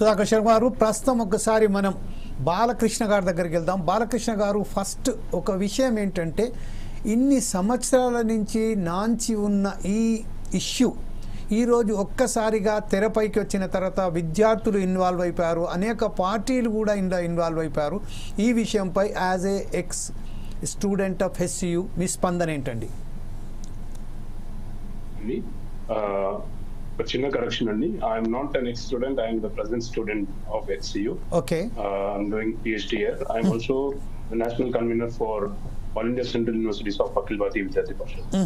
సుధాకర్ శర్మ గారు ప్రస్తుతం ఒకసారి మనం బాలకృష్ణ గారి దగ్గరికి వెళ్దాం. బాలకృష్ణ గారు ఫస్ట్ ఒక విషయం ఏంటంటే ఇన్ని సంవత్సరాల నుంచి నాంచి ఉన్న ఈ ఇష్యూ ఈరోజు ఒక్కసారిగా తెరపైకి వచ్చిన తర్వాత విద్యార్థులు ఇన్వాల్వ్ అయిపోయారు. అనేక పార్టీలు కూడా ఇందులో ఇన్వాల్వ్ అయిపోయారు. ఈ విషయంపై as a ex student of HCU మీ స్పందన ఏంటండి? ఒక చిన్న కరెక్షన్ అండి. I'm not an ex student I'm the present student of HCU okay doing PhD year I'm also national convener for all India central universities of Akhil Bharatiya Vidyarthi Parishad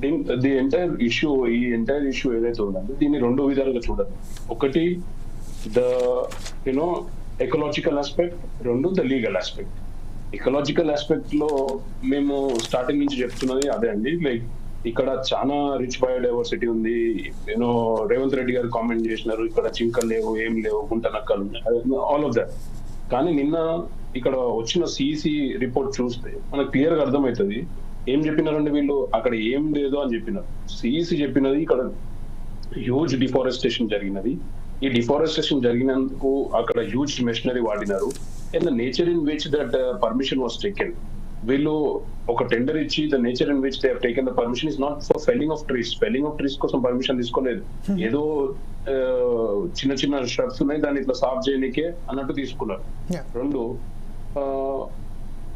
దీని the entire issue ఈ entire issue ఏదైతే ఉందంటే దీన్ని రెండు విధాలుగా చూడాలి ఒకటి the you know ecological aspect రెండు ద లీగల్ ఆస్పెక్ట్ ఎకలాజికల్ ఆస్పెక్ట్లో మేము స్టార్టింగ్ నుంచి చెప్తున్నది అదే అండి. లైక్ ఇక్కడ చాలా రిచ్ బయోడైవర్సిటీ ఉంది. నేను రేవంత్ రెడ్డి గారు కామెంట్ చేసినారు ఇక్కడ చింకలు లేవు ఏం లేవు గుంట నక్కలు ఆల్ ఆఫ్ దట్ కానీ నిన్న ఇక్కడ వచ్చిన సిఈసీ రిపోర్ట్ చూస్తే మనకు క్లియర్గా అర్థమవుతుంది. ఏం చెప్పినారండి వీళ్ళు? అక్కడ ఏం లేదు అని చెప్పినారు. సిఈసి చెప్పినది ఇక్కడ హ్యూజ్ డిఫారెస్టేషన్ జరిగినది. ఈ డిఫారెస్టేషన్ జరిగినందుకు అక్కడ హ్యూజ్ మెషినరీ వాడినారు. And the nature in which that permission was taken వీళ్ళు ఒక టెండర్ ఇచ్చి the nature in which they taken the permission is not for felling of trees. Felling of trees కోసం permission తీసుకోలేదు. ఏదో ఆ, చిన్న చిన్న షర్ట్స్ ఉన్నాయి దాన్ని ఇట్లా సాఫ్ చేయడానికే అన్నట్టు తీసుకున్నారు. రెండు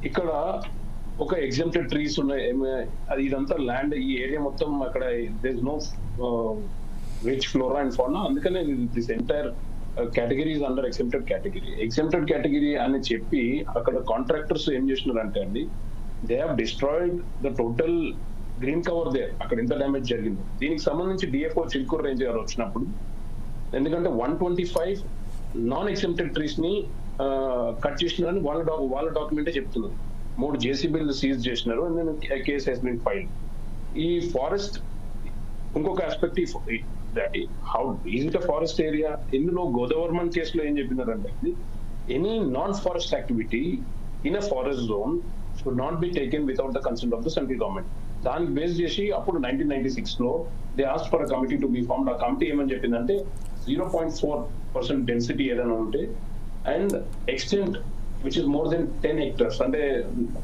ఇక్కడ ఒక ఎగ్జాంప్టెడ్ ట్రీస్ ఉన్నాయి. అది ఇదంతా ల్యాండ్ ఈ ఏరియా మొత్తం అక్కడ there no rich flora and fauna అందుకనే this entire category is under exempted category exempted category అని చెప్పి అక్కడ కాంట్రాక్టర్స్ ఏం చేసినారంటే అండి they have destroyed the total green cover they అక్కడ ఎంత డ్యామేజ్ జరిగింది. దీనికి సంబంధించి డిఎఫ్ఓ చిల్కూర్ రేంజ్ గారు వచ్చినప్పుడు ఎందుకంటే one twenty five non exempted ట్రీస్ని uh, cut చేసినారని వాళ్ళ డాక్ వాళ్ళ డాక్యుమెంటే చెప్తున్నారు మూడు జేసీబీలు సీజ్ చేసినారు and case has been file ఈ ఫారెస్ట్ ఇంకొక aspect how is it forest area ఇందులో గోదావరిమన్ కేసులో ఏం చెప్పినారంటే any non forest activity in a forest zone should not be taken without the consent of the central government దానికి base చేసి అప్పుడు nineteen ninety సిక్స్లో they asked for committee to be form ఆ committee ఏమని చెప్పిందంటే zero point four percent density ఏదైనా ఉంటే and extent which is more than ten hectares అంటే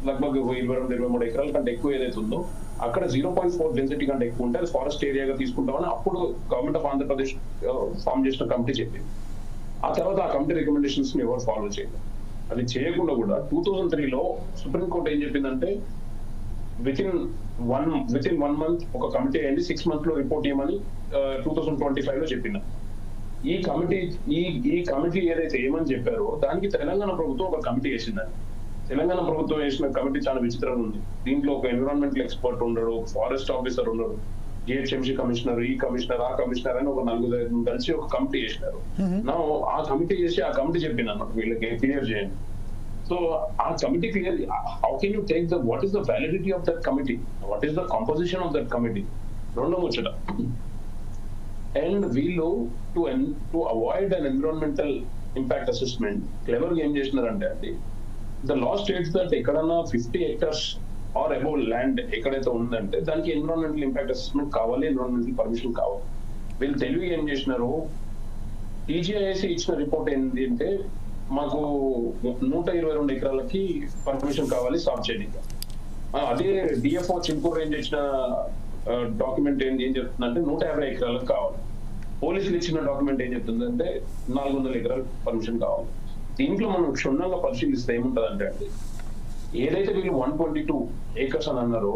లగ్భగ్ ఇరవై రెండు ఇరవై మూడు ఎకరాల కంటే ఎక్కువ ఏదైతే ఉందో అక్కడ జీరో పాయింట్ ఫోర్ డెన్సిటీ కంటే ఎక్కువ ఉంటే అది ఫారెస్ట్ ఏరియాగా తీసుకుంటామని అప్పుడు గవర్నమెంట్ ఆఫ్ ఆంధ్రప్రదేశ్ ఫామ్ చేసిన కమిటీ చెప్పింది. ఆ తర్వాత ఆ కమిటీ రికమెండేషన్స్ని ఎవరు ఫాలో చేయలేదు. అది చేయకుండా కూడా టూ థౌజండ్ త్రీలో సుప్రీంకోర్టు ఏం చెప్పిందంటే within one within one month ఒక కమిటీ అయ్యింది సిక్స్ మంత్లో రిపోర్ట్ ఇవ్వమని టూ థౌసండ్ ట్వంటీ ఫైవ్లో చెప్పింది. ఈ కమిటీ ఈ ఈ కమిటీ ఏదైతే ఏమని చెప్పారో దానికి తెలంగాణ ప్రభుత్వం ఒక కమిటీ వేసిందండి. తెలంగాణ ప్రభుత్వం వేసిన కమిటీ చాలా విచిత్రంగా ఉంది. దీంట్లో ఒక ఎన్విరాన్మెంటల్ ఎక్స్పర్ట్ ఉండడు ఫారెస్ట్ ఆఫీసర్ ఉండడు జిహెచ్ఎంసీ కమిషనర్ ఈ కమిషనర్ ఆ కమిషనర్ అని ఒక నలుగురు కలిసి ఒక కమిటీ చేసినారు నా ఆ కమిటీ చేసి ఆ కమిటీ చెప్పింది అన్నమాట వీళ్ళకి క్లియర్ చేయండి. సో ఆ committee clear how can you take the what is the validity of that committee what is the composition of that committee రెండో ముచ్చట. అండ్ వీళ్ళు to to avoid an environmental impact assessment clever ఏం చేసినారంటే అండి the law states that ఎక్కడన్నా fifty hectares or above land ఎక్కడైతే ఉందంటే దానికి ఎన్విరాన్మెంటల్ ఇంపాక్ట్ అసెస్మెంట్ కావాలి ఎన్విరాన్మెంటల్ పర్మిషన్ కావాలి. వీళ్ళు తెలివి ఏం చేసినారు? టీజీఐసి ఇచ్చిన రిపోర్ట్ ఏంటి అంటే మాకు నూట ఇరవై రెండు ఎకరాలకి పర్మిషన్ కావాలి సాఫ్ చేయడానికి అదే డిఎఫ్ఓ చింపూర్ రేంజ్ ఇచ్చిన డాక్యుమెంట్ ఏంటి ఏం చెప్తుందంటే నూట యాభై ఎకరాలకు కావాలి. పోలీసులు ఇచ్చిన డాక్యుమెంట్ ఏం చెప్తుందంటే నాలుగు వందల ఎకరాలు పర్మిషన్ కావాలి. దీంట్లో మనం క్షుణ్ణంగా పరిశీలిస్తే ఏముంటదంటే అండి ఏదైతే వీళ్ళు వన్ ట్వంటీ టూ ఏకర్స్ అని అన్నారో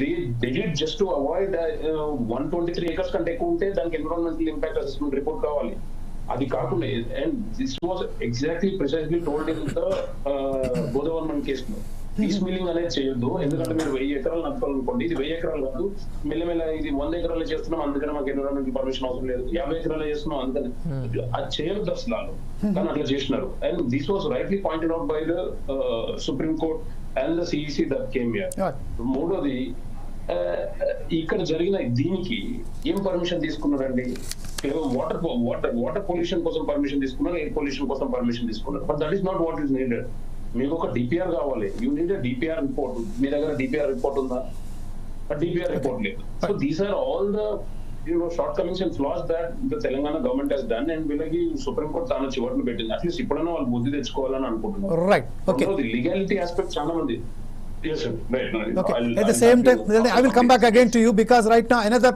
they did just to avoid one twenty three acres కంటే ఎక్కువ ఉంటే దానికి ఎన్విరాన్మెంటల్ ఇంపాక్ట్ అసెస్మెంట్ రిపోర్ట్ కావాలి. అది కాకుండా and this was exactly precisely told in the Godavarman కేసులో పీస్ మిల్లింగ్ అనేది చేయొద్దు. ఎందుకంటే మీరు వెయ్యి ఎకరాలు నడుపుకోవాలనుకోండి ఇది వెయ్యి ఎకరాలు కాదు. మెల్లమెల్ల ఇది వంద ఎకరాలు చేస్తున్నాం. అందుకని మాకు ఎన్విరాన్మెంట్ పర్మిషన్ అవసరం లేదు. యాభై ఎకరాలు చేస్తున్నాం. అందుకని. అది చేయొద్దు అసలు వాళ్ళు. కానీ అట్లా చేసినారు. And this was rightly pointed out by the supreme court and the CEC that came year మూడోది ఆ, ఇక్కడ జరిగిన దీనికి ఏం పర్మిషన్ తీసుకున్నారండి? కేవలం వాటర్ వాటర్ వాటర్ పొల్యూషన్ కోసం పర్మిషన్ తీసుకున్నారు ఎయిర్ పొల్యూషన్ కోసం పర్మిషన్ తీసుకున్నారు. But that is not what is needed మీకు ఒక డిపిఆర్ కావాలి. యూ నీడ్ డిపిఆర్ రిపోర్ట్ మీ దగ్గర డిపిఆర్ రిపోర్ట్ ఉందా? డిపిఆర్ రిపోర్ట్ లేదు. So these are all the short comings and flaws Telangana government has done and వీళ్ళకి supreme court చాలా చివరిని పెట్టింది. అట్లీస్ట్ ఇప్పుడైనా వాళ్ళు బుద్ధి తెచ్చుకోవాలని అనుకుంటున్నారు. లీగాలిటీ ఆస్పెక్ట్ చాలా మంది. I will come back again to you because right నా ఎనదర్